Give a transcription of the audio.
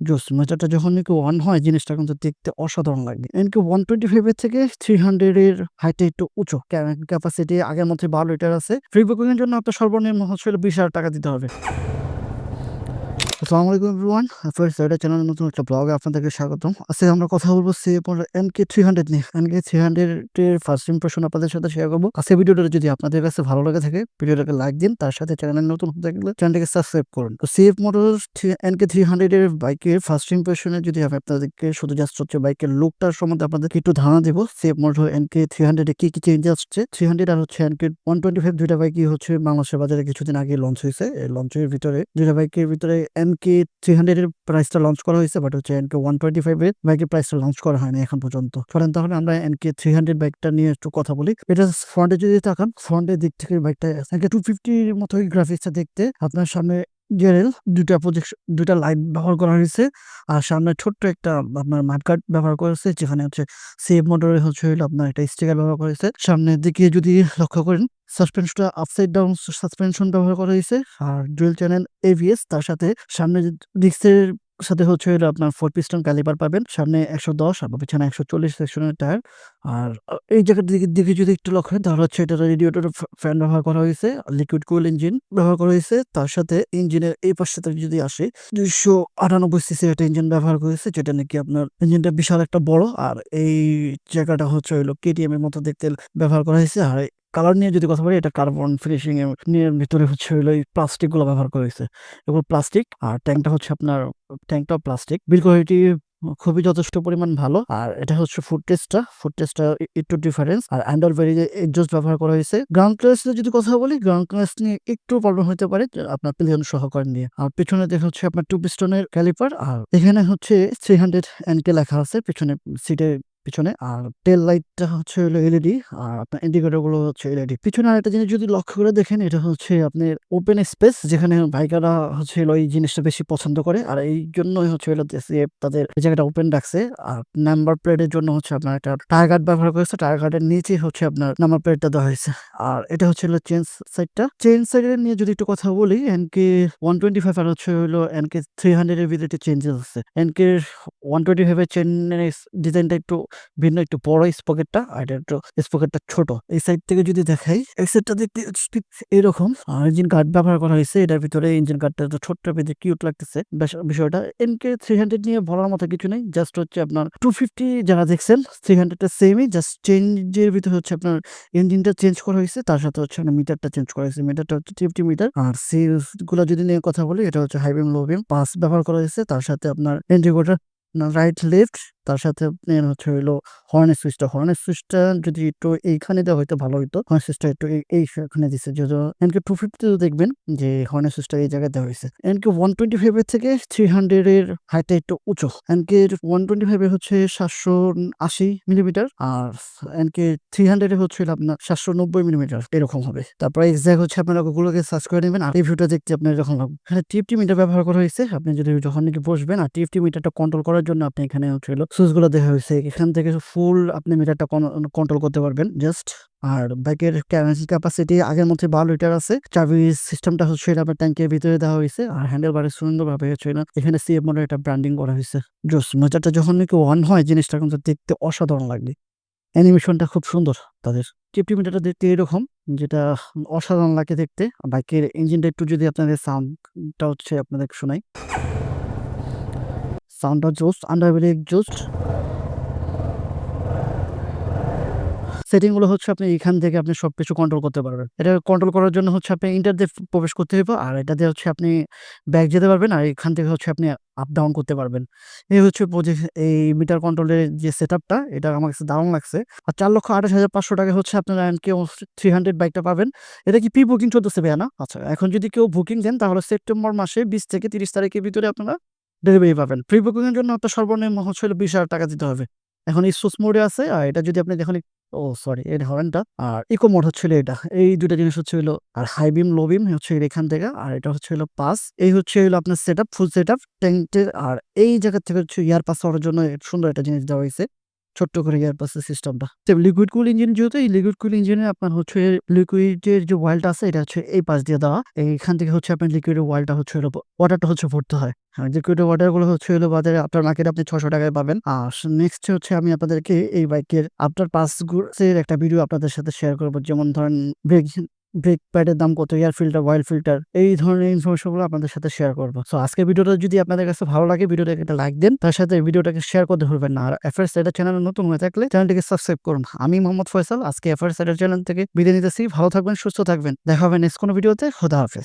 জোস মেটারটা যখন নাকি ওয়ান হয়, জিনিসটা কিন্তু দেখতে অসাধারণ লাগে। এমনকি ওয়ান টোয়েন্টি ফাইভের থেকে থ্রি হান্ড্রেড এর হাইটে একটু উঁচু। ক্যাপাসিটি আগের মধ্যে বারো লিটার আছে। ফ্রি বুকিং এর জন্য আপনার সর্বনিম্ন হচ্ছে বিশ হাজার টাকা দিতে হবে। আসসালামু আলাইকুম এভরিওয়ান। ফার্স্ট এটা চ্যানেলের নতুন একটা ব্লগে আপনাদেরকে স্বাগতম। আজকে আমরা কথা বলব সে এন কে থ্রি হান্ড্রেড নিয়ে। এন কে থ্রি হান্ড্রেড এর ফার্স্ট ইম্প্রেশন আপনাদের সাথে শেয়ার করব। আজকে ভিডিওটা যদি আপনাদের কাছে ভালো লাগে থাকে ভিডিওটাকে লাইক দিন। তার সাথে চ্যানেল নতুন হতে গেলে চ্যানেলটাকে সাবস্ক্রাইব করুন। তো CF motor N K three hundred এর বাইকের ফার্স্ট ইম্প্রেশনে যদি আমি আপনাদেরকে শুধু জাস্ট হচ্ছে বাইকের লুকটার সম্বন্ধে আপনাদেরকে একটু ধারণা দেবো CF motor N K three হান্ড্রেডে কি কি চেঞ্জ আসছে? থ্রি হান্ড্রেড আর হচ্ছে N K one twenty five দুইটা বাইকই হচ্ছে বাংলাদেশের বাজারে কিছুদিন আগে লঞ্চ হয়েছে। এই লঞ্চের ভিতরে দুইটা বাইকের ভিতরে এন কে থ্রি হান্ড্রেড এর প্রাইসটা লঞ্চ করা হয়েছে বাট হচ্ছে N K one twenty five এর বাইকের প্রাইসটা লঞ্চ করা হয়নি এখন পর্যন্ত। কারণ তাহলে আমরা এন কে থ্রি হান্ড্রেড বাইকটা নিয়ে একটু কথা বলি। এটা ফ্রন্টে যদি তাকান ফ্রন্টের দিক থেকে বাইকটা এন কে টু ফিফটির মতো গ্রাফিক্সটা দেখতে আপনার সামনে জেরেল দুটা প্রজেকশন দুটা লাইট ব্যবহার করা হয়েছে। আর সামনে ছোট্ট একটা আপনার মাঠকাট ব্যবহার করেছে যেখানে হচ্ছে সেভ মোটরে হচ্ছে হইল আপনার একটা স্টিকার ব্যবহার করেছে সামনের দিকে যদি লক্ষ্য করেন সাসপেনশনটা আপসাইড ডাউন সাসপেনশন ব্যবহার করা হয়েছে। আর ডুয়েল চ্যানেল এভিএস তার সাথে সামনে ডিস্কের সাথে হচ্ছে আপনার ফোর পিস্টন ক্যালিপার পাবেন। সামনে একশো দশ আর পিছনে একশো চল্লিশ সেকশনের টায়ার আর এই জায়গার দিকে দিকে যদি একটু লক্ষ্য করেন, তাহলে হচ্ছে এটা রেডিওটার ফ্যান ব্যবহার করা হয়েছে লিকুইড কুল ইঞ্জিন ব্যবহার করা হয়েছে। তার সাথে ইঞ্জিনের এই পাশে যদি আসে, দুইশো আটানব্বই সিসি একটা ইঞ্জিন ব্যবহার করেছে, যেটা নাকি আপনার ইঞ্জিনটা বিশাল একটা বড়। আর এই জায়গাটা হচ্ছে হলো কেটিএম এর মতো দেখতে ব্যবহার করা হয়েছে। আর কালার নিয়ে যদি কথা বলি, এটা কার্বন ফিনিশিং এর ভিতরে হচ্ছে হলো এই প্লাস্টিকগুলো ব্যবহার করা হয়েছে। এগুলো প্লাস্টিক আর ট্যাঙ্কটা হচ্ছে আপনার, ট্যাঙ্কটাও প্লাস্টিক বিল খুবই যথেষ্ট পরিমাণ ভালো, আর এটা হচ্ছে ফুড টেস্টটা ফুড টেস্টটা একটু ডিফারেন্স আর অ্যান্ডল ভেরিয়ে এক্সজস্ট ব্যবহার করা হয়েছে। গ্রাউন্ড ক্লাস যদি কথা বলি গ্রাউন্ড ক্লাস নিয়ে একটু প্রবলেম হতে পারে আপনার পিলিয়ন সহকার নিয়ে আর পিছনে দেখা হচ্ছে আপনার টু পিস্টনের ক্যালিপার আর এখানে হচ্ছে থ্রি হান্ড্রেড এনকে লেখা আছে, পিছনে সিটে পিছনে। আর টেল লাইটটা হচ্ছে হলো এলইডি আর আপনার ইন্ডিকেটরগুলো হচ্ছে এলইডি পিছনে আরেকটা জিনিস যদি লক্ষ্য করে দেখেন, এটা হচ্ছে আপনার ওপেন স্পেস যেখানে বাইকাররা হচ্ছে হলো এই জিনিসটা বেশি পছন্দ করে। আর এই জন্যই হচ্ছে হলো তাদের জায়গাটা ওপেন রাখছে। আর নাম্বার প্লেটের জন্য হচ্ছে আপনার একটা টায়ার গার্ড ব্যবহার করেছে। টায়ার গার্ডের নিচে হচ্ছে আপনার নাম্বার প্লেটটা দেওয়া হয়েছে। আর এটা হচ্ছে হলো চেঞ্জ সাইডটা চেঞ্জ সাইডের নিয়ে যদি একটু কথা বলি এনকে ওয়ান টোয়েন্টি ফাইভ আর হচ্ছে হলো এনকে থ্রি হান্ড্রেড এর ভিতরে চেঞ্জেস আছে। এনকে ওয়ান টোয়েন্টি ফাইভ এর চেনের ডিজাইনটা একটু ভিন্ন একটু বড় স্পকেটটা আর এটা একটু স্পকেটটা ছোট। এই সাইড থেকে যদি দেখাই, এই সাইডটা দেখতে ঠিক এরকম ইঞ্জিন কার্ড ব্যবহার করা হয়েছে, এটার ভিতরে ইঞ্জিন কার্ডটা তো ছোট্ট পেজে কিউট লাগতেছে। বিষয়টা এনকে থ্রি হান্ড্রেড নিয়ে বলার মতো কিছু নেই জাস্ট হচ্ছে আপনার টু ফিফটি যারা দেখছেন থ্রি হান্ড্রেডটা সেমই জাস্ট চেঞ্জের ভিতরে হচ্ছে আপনার ইঞ্জিনটা চেঞ্জ করা হয়েছে, তার সাথে হচ্ছে মিটারটা চেঞ্জ করা হয়েছে। মিটারটা হচ্ছে ফিফটি মিটার আর সিরিজগুলো যদি নিয়ে কথা বলি, এটা হচ্ছে high beam low beam pass ব্যবহার করা হয়েছে, তার সাথে আপনার ইন্ডিকেটর রাইট লেফট তার সাথে আপনার হচ্ছে হইল হর্নের সুইচটা হর্নের সুইচটা যদি একটু এইখানে দেওয়া হয়তো ভালো হইতো হর্ন সুইচটা একটু এই- এইখানে দিচ্ছে যেহেতু এনকে টু ফিফটিতে দেখবেন যে হর্নের সুইচটা এই জায়গায় দেওয়া হয়েছে। এনকে ওয়ান টোয়েন্টি ফাইভ এর থেকে থ্রি হান্ড্রেড এর হাইটটা একটু উঁচু। এনকে ওয়ান টোয়েন্টি ফাইভের হচ্ছে সাতশো আশি মিলিমিটার আর এনকে থ্রি হান্ড্রেড হচ্ছে আপনার সাতশো নব্বই মিলিমিটার এরকম হবে। তারপরে এক্সাক্ট হচ্ছে আপনারা গুগলকে সার্চ করে নেবেন আর এই ভিউটা দেখতে আপনার যখন লাগবে। এখানে টিএফটি মিটার ব্যবহার করা হয়েছে। আপনি যদি যখন নাকি বসবেন আর টিএফটি মিটারটা কন্ট্রোল করার জন্য আপনি এখানে হচ্ছে হলো সুইচগুলো দেওয়া হয়েছে, এখান থেকে ফুল আপনি মিটারটা কন্ট্রোল করতে পারবেন জাস্ট আর বাইকের ক্যাপাসিটি আগের মধ্যে বারো লিটার আছে, চাবি সিস্টেমটা হচ্ছে এটা আপনার ট্যাঙ্কের ভিতরে দেওয়া হয়েছে, আর হ্যান্ডেল বারে সুন্দরভাবে হচ্ছে না, এখানে সিএফ মডেল একটা ব্র্যান্ডিং করা হয়েছে জোস মোজারটা যখন নাকি অন হয়, জিনিসটা কিন্তু দেখতে অসাধারণ লাগবে অ্যানিমেশনটা খুব সুন্দর তাদের টিপটি মিটারটা দেখতে এরকম, যেটা অসাধারণ লাগে দেখতে বাইকের ইঞ্জিনটা একটু যদি আপনাদের সাউন্ডটা হচ্ছে আপনাদের শোনাই। সাউন্ডটা জোস আন্ডার ব্রেক জোস সেটিংগুলো হচ্ছে আপনি এখান থেকে আপনি সবকিছু কন্ট্রোল করতে পারবেন। এটা কন্ট্রোল করার জন্য হচ্ছে আপনি ইন্টার দিয়ে প্রবেশ করতে হবে আর এটা দিয়ে হচ্ছে আপনি ব্যাক যেতে পারবেন, আর এখান থেকে হচ্ছে আপনি আপ ডাউন করতে পারবেন। এই হচ্ছে এই মিটার কন্ট্রোলের যে সেট আপটা এটা আমার কাছে দারুণ লাগছে। আর চার লক্ষ আঠাশ হাজার পাঁচশো টাকা হচ্ছে আপনারা কেউ থ্রি হান্ড্রেড বাইকটা পাবেন। এটা কি প্রি বুকিং চলতেছে ভাইয়া না? আচ্ছা এখন যদি কেউ বুকিং দেন, তাহলে সেপ্টেম্বর মাসে বিশ থেকে তিরিশ তারিখের ভিতরে আপনারা ডেলিভারি পাবেন। প্রি বুকিং এর জন্য আপনার সর্বনিম্ন হচ্ছে বিশ হাজার টাকা দিতে হবে। এখন এই মোডে আছে, আর এটা যদি আপনি দেখেন, ও সরি এই হরেনটা আর ইকো মোড হচ্ছিল এটা। এই দুটা জিনিস হচ্ছে হলো, আর হাই বিম লো বিম হচ্ছে এখান থেকে, আর এটা হচ্ছে হলো পাস এই হচ্ছে হলো আপনার set up full set up ট্যাঙ্কের আর এই জায়গা থেকে হচ্ছে ইয়ার পাস হওয়ার জন্য সুন্দর একটা জিনিস দেওয়া হয়েছে। ছোট্ট করে এয়ার পাসের সিস্টেমটা লিকুইড কুল ইঞ্জিন যেহেতু, এই লিকুইড কুল ইঞ্জিনে আপনার হচ্ছে লিকুইডের যে ওয়ালটা আছে, এটা হচ্ছে এই পাশ দিয়ে দেওয়া। এইখান থেকে হচ্ছে আপনার লিকুইডের ওয়ালটা হচ্ছে হলো ওয়াটারটা হচ্ছে ভরতে হয়। লিকুইডের ওয়াটারগুলো হচ্ছে হলো বাজারে আপনার মার্কেট আপনি ছশো টাকায় পাবেন। আর নেক্সট হচ্ছে আমি আপনাদেরকে এই বাইকের আফটার পাস এর একটা ভিডিও আপনাদের সাথে শেয়ার করব। যেমন ধরেন ব্রেক ব্রেক প্যাডের দাম কত? এয়ার ফিল্টার অয়েল ফিল্টার এই ধরনের ইনফরমেশনগুলো আপনাদের সাথে শেয়ার করব। সো আজকে ভিডিওটা যদি আপনাদের কাছে ভালো লাগে, ভিডিওটাকে একটা লাইক দেন। তার সাথে ভিডিওটাকে শেয়ার করতে ভুলবেন না। আর এফআর সাইডার চ্যানেল নতুন হয়ে থাকলে চ্যানেলটিকে সাবস্ক্রাইব করুন। আমি মোহাম্মদ ফয়সাল, আজকে এফআর সাইডার চ্যানেল থেকে বিদায় নিতেছি। ভালো থাকবেন, সুস্থ থাকবেন। দেখা হবে নেক্সট কোনো ভিডিওতে খোদা হাফেজ।